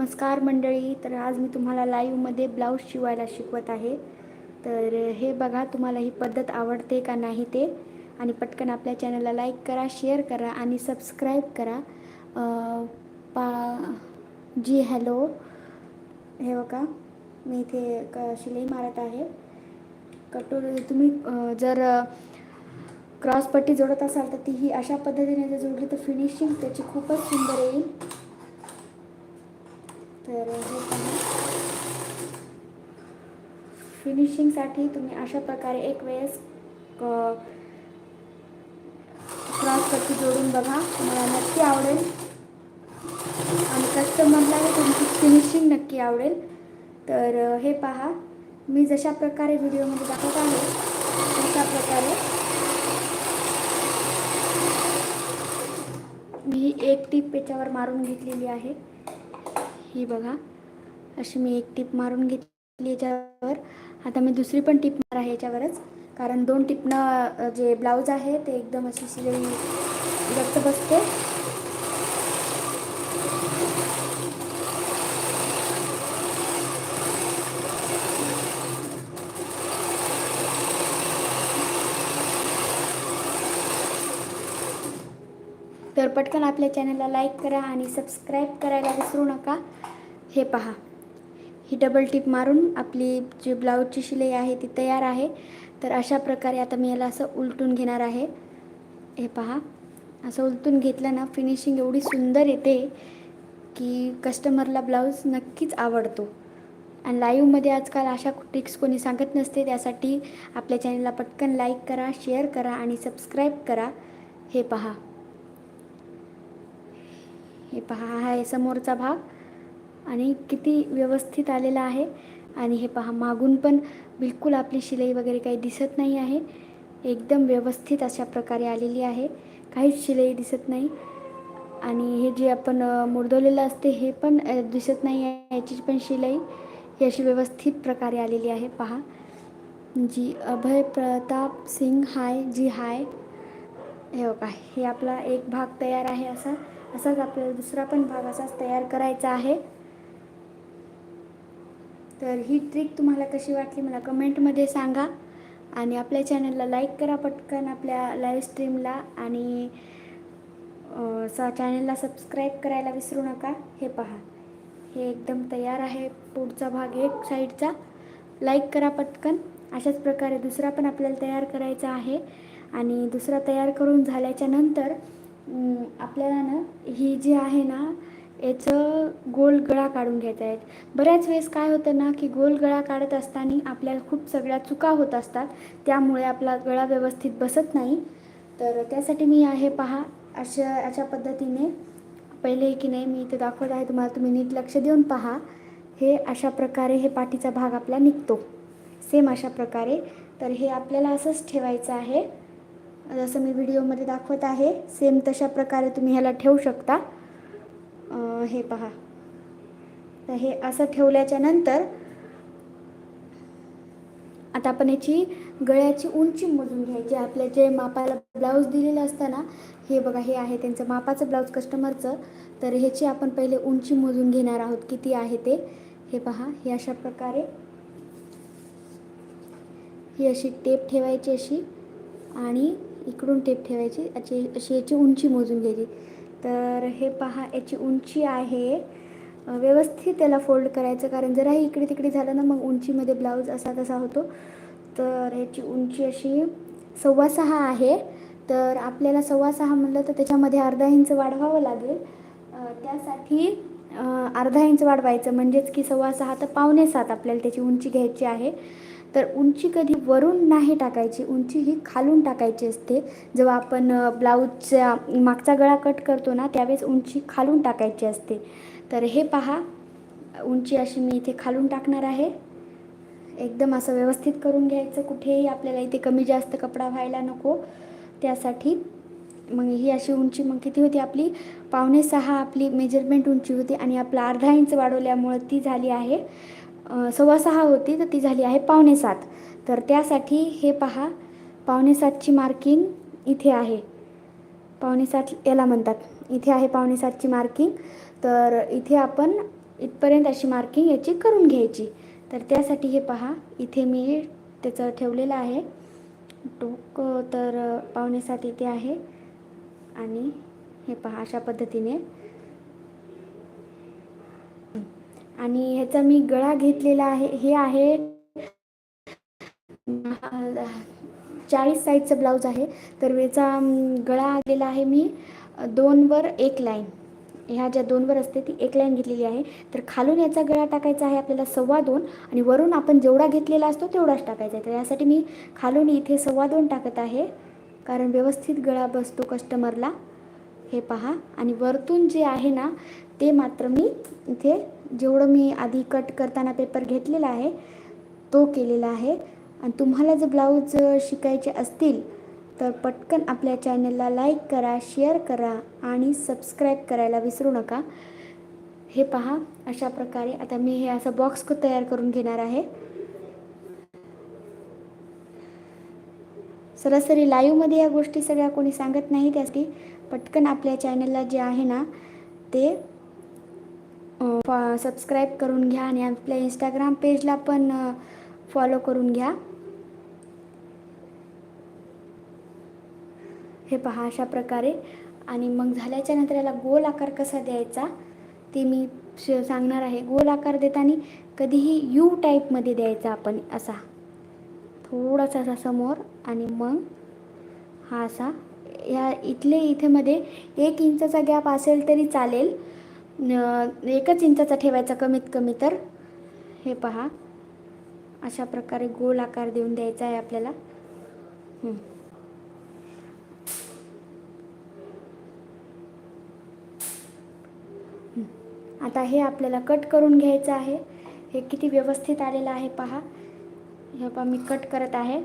नमस्कार मंडळी तर आज मी तुम्हाला लाईव्हमध्ये ब्लाऊज शिवायला शिकवत आहे. तर हे बघा तुम्हाला ही पद्धत आवडते का नाही ते. आणि पटकन आपल्या चॅनलला लाईक करा शेअर करा आणि सबस्क्राईब करा. पा जी हॅलो हे बघा मी इथे क शिलाई मारत आहे. कटोर तुम्ही जर क्रॉसपट्टी जोडत असाल तर ती ही अशा पद्धतीने जर जोडली तर फिनिशिंग त्याची खूपच सुंदर येईल. तर हे फिनिशिंगसाठी तुम्ही अशा प्रकारे एक वेळेस क्रॉस पट्टी जोडून बघा. तुम्हाला नक्की आवडेल. आणि कस्टमरलाही तुमची फिनिशिंग नक्की आवडेल. तर हे पहा. मी जशा प्रकारे व्हिडिओमध्ये दाखवत आहे तशा प्रकारे मी एक टीप याच्यावर मारून घेतलेली आहे. ही बघा. अशी मी एक टिप मारून घेतली याच्यावर. आता मी दुसरी पण टिप मार आहे याच्यावरच. कारण दोन टिपनं जे ब्लाऊज आहे ते एकदम अशी शिलाई गच्च बसते. पटकन आपल्या चॅनलला लाईक करा आणि सबस्क्राईब करायला विसरू नका. हे पहा. ही डबल टिप मारून आपली जी ब्लाऊजची शिलाई आहे ती तयार आहे. तर अशा प्रकारे आता मी याला असं उलटून घेणार आहे. हे पहा. असं उलटून घेतलं ना फिनिशिंग एवढी सुंदर येते की कस्टमरला ब्लाऊज नक्कीच आवडतो. आणि लाईव्हमध्ये आजकाल अशा ट्रिक्स कोणी सांगत नसते त्यासाठी आपल्या चॅनलला पटकन लाईक करा शेअर करा आणि सबस्क्राईब करा. हे पहा. हे पहा हा आहे समोरचा भाग. आणि किती व्यवस्थित आलेला आहे. आणि हे पहा मागून पण बिलकुल आपली शिलाई वगैरे काही दिसत नाही आहे. एकदम व्यवस्थित अशा प्रकारे आलेली आहे. काहीच शिलाई दिसत नाही. आणि हे जे आपण मुरदवलेलं असते हे पण दिसत नाही आहे. याची पण शिलाई ही अशी व्यवस्थित प्रकारे आलेली आहे. पहा. जी अभय प्रताप सिंग हाय जी हाय. हे बघा हे आपला एक भाग तयार आहे असा. असाच आपल्याला दुसरा पण भाग असाच तयार करायचा आहे. तर ही ट्रिक तुम्हाला कशी वाटली मला कमेंटमध्ये सांगा. आणि आपल्या चॅनलला लाईक करा पटकन आपल्या लाईव्ह स्ट्रीमला आणि स चॅनलला सबस्क्राईब करायला विसरू नका. हे पहा. हे एकदम तयार आहे. पुढचा भाग एक साईडचा लाईक करा पटकन. अशाच प्रकारे दुसरा पण आपल्याला तयार करायचा आहे. आणि दुसरा तयार करून झाल्याच्यानंतर आपल्याला ना ही जी आहे ना याचं गोल गळा काढून घ्यायचा येत. बऱ्याच वेळेस काय होतं ना की गोल गळा काढत असताना आपल्याला खूप सगळ्या चुका होत असतात. त्यामुळे आपला गळा व्यवस्थित बसत नाही. तर त्यासाठी मी आहे पहा अशा अशा पद्धतीने. पहिले की नाही मी इथे दाखवत आहे तुम्हाला तुम्ही नीट लक्ष देऊन पहा. हे अशा प्रकारे हे पाठीचा भाग आपला निघतो. सेम अशा प्रकारे. तर हे आपल्याला असंच ठेवायचं आहे. जसं मी व्हिडिओमध्ये दाखवत आहे. सेम तशा प्रकारे तुम्ही ह्याला ठेवू शकता. हे पहा. तर हे असं ठेवल्याच्या नंतर आता आपण याची गळ्याची उंची मोजून घ्यायची. आपल्या जे मापाला ब्लाऊज दिलेलं असतं ना हे बघा हे आहे त्यांचं मापाचं ब्लाऊज कस्टमरचं तर ह्याची आपण पहिले उंची मोजून घेणार आहोत. किती आहे ते? हे पहा हे अशा प्रकारे. ही अशी टेप ठेवायची अशी. आणि इकडून टेप ठेवायची अशी अशी याची उंची मोजून घ्यायची. तर हे पहा याची उंची आहे. व्यवस्थित त्याला फोल्ड करायचं कारण जराही इकडे तिकडे झालं ना मग उंचीमध्ये ब्लाऊज असा तसा होतो. तर ह्याची उंची अशी सव्वा सहा आहे. तर आपल्याला सव्वा सहा म्हणलं तर त्याच्यामध्ये अर्धा इंच वाढवावं लागेल. त्यासाठी अर्धा इंच वाढवायचं. म्हणजेच की सव्वा सहा तर पावणे सात आपल्याला त्याची उंची घ्यायची आहे. तर उंची कधी वरून नाही टाकायची उंची ही खालून टाकायची असते. जेव्हा आपण ब्लाऊजच्या मागचा गळा कट करतो ना त्यावेळेस उंची खालून टाकायची असते. तर हे पहा उंची अशी मी इथे खालून टाकणार आहे. एकदम असं व्यवस्थित करून घ्यायचं कुठेही आपल्याला इथे कमी जास्त कपडा व्हायला नको. त्यासाठी मग ही अशी उंची मग किती होती आपली? पावणे सहा आपली मेजरमेंट उंची होती आणि आपला अर्धा इंच वाढवल्यामुळं ती झाली आहे. सव्वा सहा होती तर ती झाली आहे पावणे सात. तर त्यासाठी हे पहा पावणे सातची मार्किंग इथे आहे. पावणे सात याला म्हणतात. इथे आहे पावणे सातची मार्किंग तर इथे आपण इथपर्यंत अशी मार्किंग याची करून घ्यायची. तर त्यासाठी हे पहा इथे मी त्याचं ठेवलेलं आहे. टोक तर पावणेसात इथे आहे. आणि हे पहा अशा पद्धतीने आणि ह्याचा मी गळा घेतलेला आहे हे आहे चाळीस साईजचं ब्लाऊज आहे. तर याचा गळा आलेला आहे मी दोनवर एक लाईन ह्या ज्या दोनवर असते ती एक लाईन घेतलेली आहे. तर खालून याचा गळा टाकायचा आहे आपल्याला सव्वा दोन आणि वरून आपण जेवढा घेतलेला असतो तेवढाच टाकायचा आहे. तर यासाठी मी खालून इथे सव्वा दोन टाकत आहे. कारण व्यवस्थित गळा बसतो कस्टमरला हे पहा. आणि वरतून जे आहे ना ते मात्र मी इथे जेवढं मी आधी कट करताना पेपर घेतलेला आहे तो केलेला आहे. आणि तुम्हाला जर ब्लाऊज शिकायचे असतील तर पटकन आपल्या चॅनलला लाईक करा शेअर करा आणि सबस्क्राईब करायला विसरू नका. हे पहा अशा प्रकारे आता मी हे असं बॉक्स तयार करून घेणार आहे. सरासरी लाईव्हमध्ये या गोष्टी सगळ्या कोणी सांगत नाही त्यासाठी. पटकन आपल्या चॅनलला जे आहे ना ते सबस्क्राईब करून घ्या आणि आपल्या इंस्टाग्राम पेजला पण फॉलो करून घ्या. हे पहा अशा प्रकारे. आणि मग झाल्याच्यानंतर याला गोल आकार कसा द्यायचा ते मी श सांगणार आहे. गोल आकार देताना कधीही यू टाईपमध्ये द्यायचा आपण असा. थोडासा असा समोर आणि मग हा असा. या इथले इथेमध्ये एक इंचाचा गॅप असेल तरी चालेल. एकच इंचाचा ठेवायचा कमीत कमी तर. हे पहा. अशा प्रकारे गोल आकार देऊन द्यायचा आहे आपल्याला. आता हे आपल्याला कट करून घ्यायचं आहे. हे किती व्यवस्थित आलेलं आहे पहा. हे पहा मी कट करत आहे.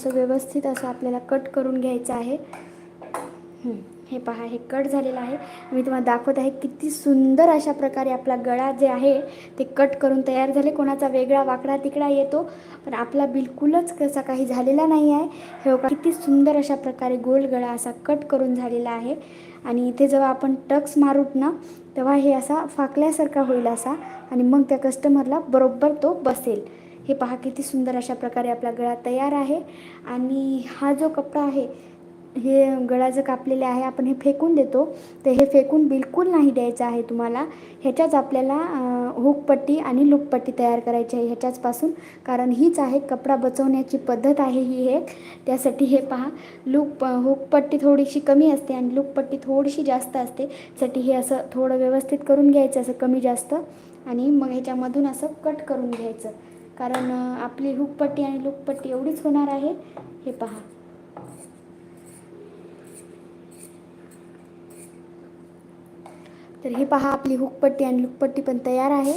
असं व्यवस्थित असं आपल्याला कट करून घ्यायचं आहे. हे पहा हे कट झालेलं आहे. मी तुम्हाला दाखवत आहे किती सुंदर अशा प्रकारे आपला गळा जे आहे ते कट करून तयार झाले. कोणाचा वेगळा वाकडा तिकडा येतो पण आपला बिलकुलच कसा काही झालेला नाही आहे. हे बघा किती सुंदर अशा प्रकारे गोल गळा असा कट करून झालेला आहे. आणि इथे जेव्हा आपण टक्स मारूत ना तेव्हा हे असा फाकल्यासारखा होईल असा आणि मग त्या कस्टमरला बरोबर तो बसेल. हे पहा किती सुंदर अशा प्रकारे आपला गळा तयार आहे. आणि हा जो कपडा आहे हे गळा जर कापलेले आहे आपण हे फेकून देतो तर हे फेकून बिलकुल नाही द्यायचं आहे तुम्हाला. ह्याच्याच आपल्याला हुकपट्टी आणि लुकपट्टी तयार करायची आहे ह्याच्याचपासून. कारण हीच आहे कपडा बचवण्याची पद्धत आहे ही एक. त्यासाठी हे पहा लूक हुकपट्टी थोडीशी कमी असते आणि लुकपट्टी थोडीशी जास्त असते. साठी हे असं थोडं व्यवस्थित करून घ्यायचं असं कमी जास्त. आणि मग ह्याच्यामधून असं कट करून घ्यायचं. कारण आपली हुकपट्टी आणि लुकपट्टी एवढीच होणार आहे. हे पहा. तर हे पहा आपली हुकपट्टी आणि लुकपट्टी पण तयार आहे.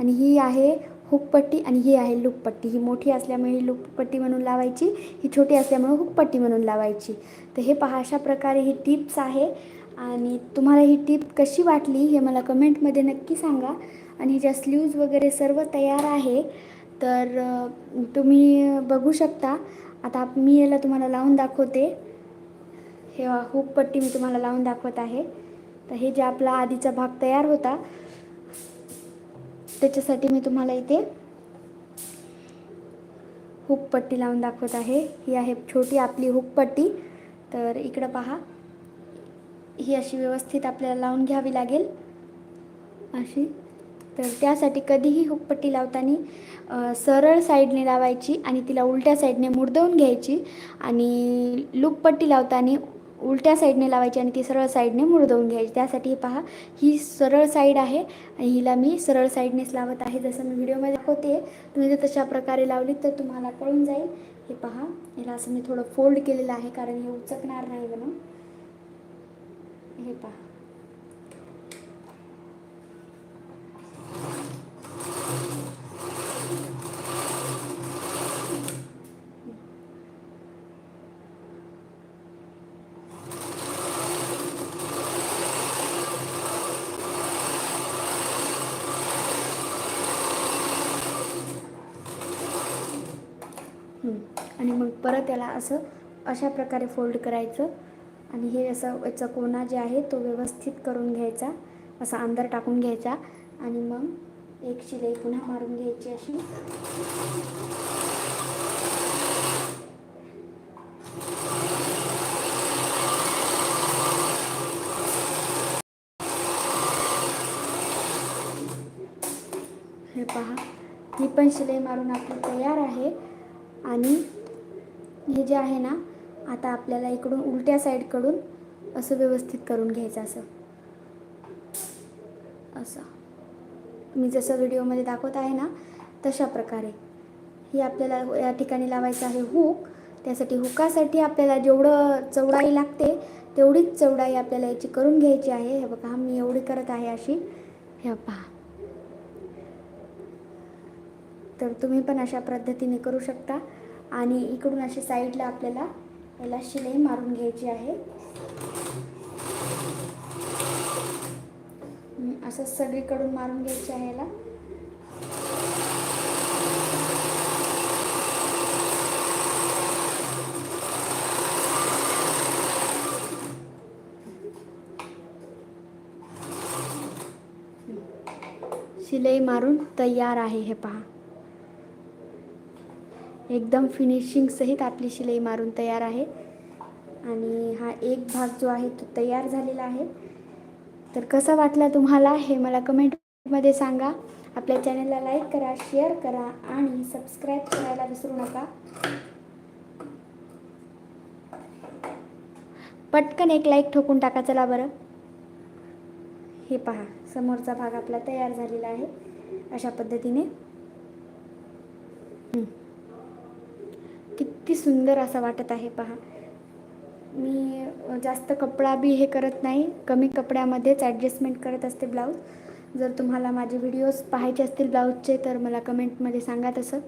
आणि ही आहे हुकपट्टी आणि ही आहे लुकपट्टी. ही मोठी असल्यामुळे ही लुकपट्टी म्हणून लावायची ही छोटी असल्यामुळे हुकपट्टी म्हणून लावायची. तर हे पहा अशा प्रकारे ही टिप्स आहे. आणि तुम्हाला ही टिप कशी वाटली हे मला कमेंटमध्ये नक्की सांगा. आणि ज्या स्लीव्ज वगैरे सर्व तयार आहे तर तुम्ही बघू शकता. आता मी याला तुम्हाला लावून दाखवते. हे हुकपट्टी मी तुम्हाला लावून दाखवत आहे. तर हे जे आपला आधीचा भाग तयार होता त्याच्यासाठी मी तुम्हाला इथे हुकपट्टी लावून दाखवत आहे. ही आहे छोटी आपली हुकपट्टी तर इकडं पहा. ही अशी व्यवस्थित आपल्याला लावून घ्यावी लागेल. अशी. तर त्यासाठी कधीही हुकपट्टी लावताना सरळ साईडने लावायची आणि तिला उलट्या साईडने मुडदवून घ्यायची आणि लूकपट्टी लावताना उलट्या साईडने लावायची आणि ती सरळ साईडने मुरदवून घ्यायची. त्यासाठी हे पहा ही सरळ साईड आहे आणि हिला मी सरळ साईडनेच लावत आहे. जसं मी व्हिडिओमध्ये दाखवते तुम्ही जर तशा प्रकारे लावलीत तर तुम्हाला कळून जाईल. हे पहा याला असं मी थोडं फोल्ड केलेलं आहे कारण हे उचकणार नाही म्हणून. हे पहा. आणि मग परत याला असं अशा प्रकारे फोल्ड करायचं. आणि हे असं याचा कोणा जे आहे तो व्यवस्थित करून घ्यायचा. असा अंदर टाकून घ्यायचा. आणि मग एक शिलाई पुन्हा मारून घ्यायची अशी. हे पहा. ही पण शिलाई मारून आपली तयार आहे. आणि हे जे आहे ना आता आपल्याला इकडून उलट्या साईडकडून असं व्यवस्थित करून घ्यायचं असं. असं. मी जसं व्हिडिओमध्ये दाखवत आहे ना तशा प्रकारे. ही आपल्याला या ठिकाणी लावायचं आहे हुक. त्यासाठी हुकासाठी आपल्याला जेवढं चौडाई लागते तेवढीच चौडाई आपल्याला याची करून घ्यायची आहे. हे बघा मी एवढी करत आहे अशी. हे पहा. तर तुम्ही पण अशा पद्धतीने करू शकता. आणि इकडून अशी साईडला आपल्याला याला शिलाई मारून घ्यायची आहे. असं सगळीकडून मारून घ्यायची आहे याला. शिलाई मारून तयार आहे हे पहा. एकदम फिनिशिंग सहित आपली शिलाई मारून तयार आहे. आणि हा एक भाग जो आहे तो तयार झालेला आहे. तर कसा वाटला तुम्हाला हे मला कमेंटमध्ये सांगा. आपल्या चॅनलला लाईक करा शेअर करा आणि सबस्क्राईब करायला विसरू नका. पटकन एक लाईक ठोकून टाका चला बरं. हे पहा समोरचा भाग आपला तयार झालेला आहे. अशा पद्धतीने हं. किती सुंदर असा वाटत आहे पहा. मी जास्त कपडा बी हे करत नाही. कमी कपड्यामध्येच ॲडजस्टमेंट करत असते ब्लाऊज जर तुम्हाला माझे व्हिडिओज पाहायचे असतील ब्लाऊजचे तर मला कमेंटमध्ये सांगा तसं.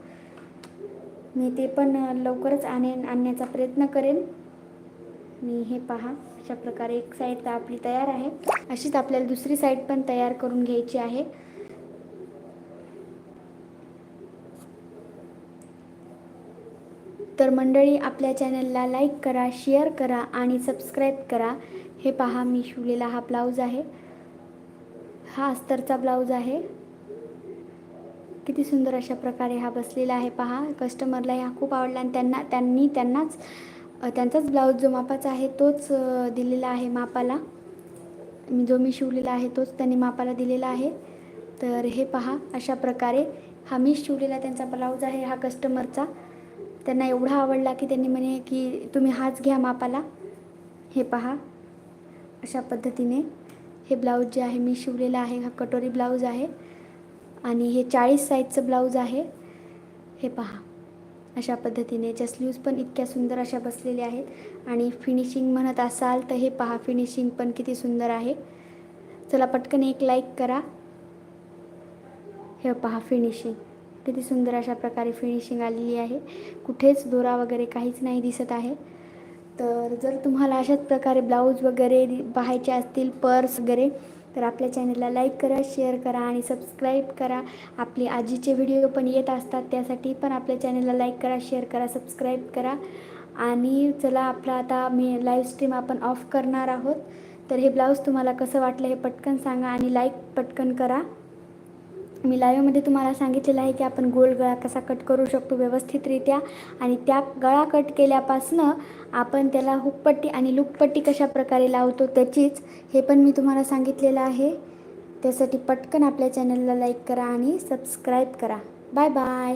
मी ते पण लवकरच आणेन आणण्याचा प्रयत्न करेन. मी हे पहा अशा प्रकारे एक साईड तर आपली तयार आहे. अशीच आपल्याला दुसरी साईड पण तयार करून घ्यायची आहे. तर मंडळी आपल्या चॅनलला लाईक करा शेअर करा आणि सबस्क्राईब करा. हे पहा मी शिवलेला हा ब्लाऊज आहे. हा अस्तरचा ब्लाऊज आहे. किती सुंदर अशा प्रकारे हा बसलेला आहे पहा. कस्टमरला हा खूप आवडला आणि त्यांना त्यांनी त्यांनाच त्यांचाच ब्लाऊज जो मापाचा आहे तोच दिलेला आहे मापाला. जो मी शिवलेला आहे तोच त्यांनी मापाला दिलेला आहे. तर हे पहा अशा प्रकारे हा मी शिवलेला त्यांचा ब्लाऊज आहे हा कस्टमरचा. त्यांना एवढा आवडला की त्यांनी म्हणे की तुम्ही हाच घ्या मापाला. हे पहा. अशा पद्धतीने हे ब्लाऊज जे आहे मी शिवलेलं आहे हा कटोरी ब्लाऊज आहे आणि हे चाळीस साईजचं ब्लाऊज आहे. हे पहा. अशा पद्धतीने याच्या स्लीव्ज पण इतक्या सुंदर अशा बसलेल्या आहेत आणि फिनिशिंग म्हणत असाल तर हे पहा फिनिशिंग पण किती सुंदर आहे. चला पटकन एक लाईक करा. हे पहा फिनिशिंग किती सुंदर अशा प्रकारे फिनिशिंग आलेली आहे. कुठेच दोरा वगैरे काहीच नाही दिसत आहे. तर जर तुम्हाला अशाच प्रकारे ब्लाऊज वगैरे पाहायचे असतील पर्स वगैरे तर आपल्या चॅनलला लाईक करा शेअर करा आणि सबस्क्राईब करा. आपले आजीचे व्हिडिओ पण येत असतात त्यासाठी पण आपल्या चॅनलला लाईक करा शेअर करा सबस्क्राईब करा. आणि चला आपला आता मी लाईव्ह स्ट्रीम आपण ऑफ करणार आहोत. तर हे ब्लाऊज तुम्हाला कसं वाटलं हे पटकन सांगा आणि लाईक पटकन करा. मी लाईव्हमध्ये तुम्हाला सांगितलेलं आहे की आपण गोल गळा कसा कट करू शकतो व्यवस्थितरित्या आणि त्या गळा कट केल्यापासनं आपण त्याला हुकपट्टी आणि लुकपट्टी कशा प्रकारे लावतो त्याचीच हे पण मी तुम्हाला सांगितलेलं आहे. त्यासाठी पटकन आपल्या चॅनलला लाईक करा आणि सबस्क्राईब करा. Bye bye